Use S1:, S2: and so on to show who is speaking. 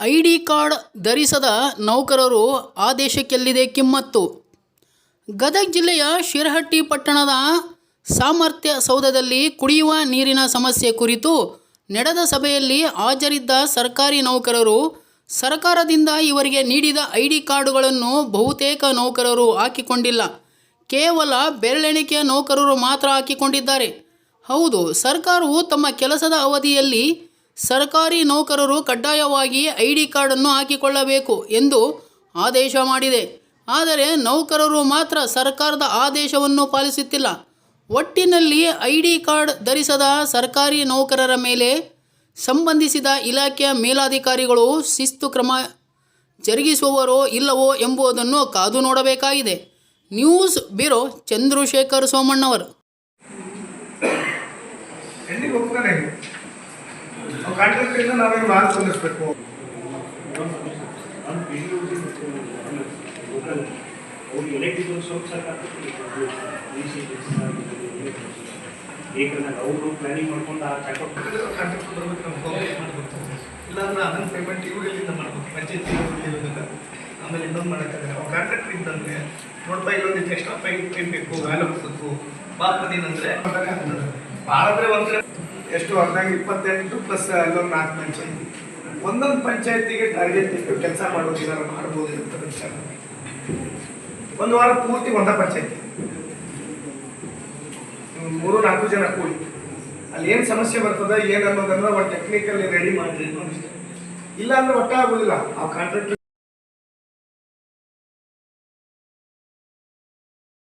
S1: I D card ಧರಿಸದ ನೌಕರರು ಆದೇಶಕ್ಕೆಲ್ಲಿದೆ ಕಿಮ್ಮತ್ತು? ಗದಗ ಜಿಲ್ಲೆಯ ಶಿರಹಟ್ಟಿ ಪಟ್ಟಣದ ಸಾಮರ್ಥ್ಯ ಸೌಧದಲ್ಲಿ ಕುಡಿಯುವ ನೀರಿನ ಸಮಸ್ಯೆ ಕುರಿತು ನಡೆದ ಸಭೆಯಲ್ಲಿ ಹಾಜರಿದ್ದ ಸರ್ಕಾರಿ ನೌಕರರು, ಸರ್ಕಾರದಿಂದ ಇವರಿಗೆ ನೀಡಿದ ಐ ಡಿ ಕಾರ್ಡುಗಳನ್ನು ಬಹುತೇಕ ನೌಕರರು ಹಾಕಿಕೊಂಡಿಲ್ಲ. ಕೇವಲ ಬೆರಳೆಣಿಕೆಯ ನೌಕರರು ಮಾತ್ರ ಹಾಕಿಕೊಂಡಿದ್ದಾರೆ. ಹೌದು, ಸರ್ಕಾರವು ತಮ್ಮ ಕೆಲಸದ ಅವಧಿಯಲ್ಲಿ ಸರ್ಕಾರಿ ನೌಕರರು ಕಡ್ಡಾಯವಾಗಿ ಐ ಡಿ ಕಾರ್ಡನ್ನು ಹಾಕಿಕೊಳ್ಳಬೇಕು ಎಂದು ಆದೇಶ ಮಾಡಿದೆ. ಆದರೆ ನೌಕರರು ಮಾತ್ರ ಸರ್ಕಾರದ ಆದೇಶವನ್ನು ಪಾಲಿಸುತ್ತಿಲ್ಲ. ಒಟ್ಟಿನಲ್ಲಿ ಐ ಡಿ ಕಾರ್ಡ್ ಧರಿಸದ ಸರ್ಕಾರಿ ನೌಕರರ ಮೇಲೆ ಸಂಬಂಧಿಸಿದ ಇಲಾಖೆಯ ಮೇಲಾಧಿಕಾರಿಗಳು ಶಿಸ್ತು ಕ್ರಮ ಜರುಗಿಸುವರೋ ಇಲ್ಲವೋ ಎಂಬುದನ್ನು ಕಾದು ನೋಡಬೇಕಾಗಿದೆ. ನ್ಯೂಸ್ ಬ್ಯೂರೋ ಚಂದ್ರಶೇಖರ್ ಸೋಮಣ್ಣವರು.
S2: ಹೋಗ್ತಾನೆ ಕಾಂಟ್ರಾಕ್ಟರಿಂದ ನಾವೇನು
S3: ಸ್ವಲ್ಪ ಏಕಂದ್ರೆ ಅವರು ಪ್ಲಾನಿಂಗ್ ಮಾಡ್ಕೊಂಡು ಆ ಚೆಕಪ್
S2: ಕಾಂಟ್ರಾಕ್ಟರ್ ಬರ್ಬೇಕು ನಮ್ಗೆ ಮಾಡ್ಬೇಕು? ಇಲ್ಲಾಂದ್ರೆ ಅದನ್ನ ಪೇಮೆಂಟ್ ಇವ್ರಿಗೆಲ್ಲಿಂದ ಮಾಡ್ಬೇಕು? ಪಂಚಾಯತಿ ಇರೋದಿಲ್ಲ ಆಮೇಲೆ ಇನ್ನೊಂದು ಮಾಡೋಕ್ಕಾಗಲ್ಲ. ಅವ್ರು ಕಾಂಟ್ರಾಕ್ಟರ್ ಇದ್ದಂಗೆ ನೋಡ್ಬಾ ಇಲ್ಲೊಂದಿಷ್ಟು ಎಕ್ಸ್ಟ್ರಾ ಬೇಕು ಎಷ್ಟು ಅರ್ಧಾಗ ಇಪ್ಪತ್ತೆಂಟು ಪ್ಲಸ್ ಅಲ್ಲೊಂದು ನಾಲ್ಕು ಪಂಚಾಯತಿ. ಒಂದೊಂದು ಪಂಚಾಯತಿಗೆ ಟಾರ್ಗೆಟ್ ಇಟ್ಟು ಕೆಲಸ ಮಾಡೋದು ಏನಾರು ಮಾಡ್ಬೋದು ಅಂತ ವಿಚಾರ. ಒಂದು ವಾರ ಪೂರ್ತಿ ಒಂದ ಪಂಚಾಯತಿ. ಮೂರು, ನಾಲ್ಕು ಜನ ಕೂಡಿ. ಅಲ್ಲಿ ಏನು ಸಮಸ್ಯೆ ಬರ್ತದೆ, ಏನು ಅನ್ನೋದನ್ನ ಒಂದು ಟೆಕ್ನಿಕಲ್ಲಿ ರೆಡಿ ಮಾಡಿರಿ ಇಲ್ಲ ಅಂದ್ರೆ ಒಟ್ಟ ಆಗೋದಿಲ್ಲ. ಆ ಕಾಂಟ್ರಾಕ್ಟ್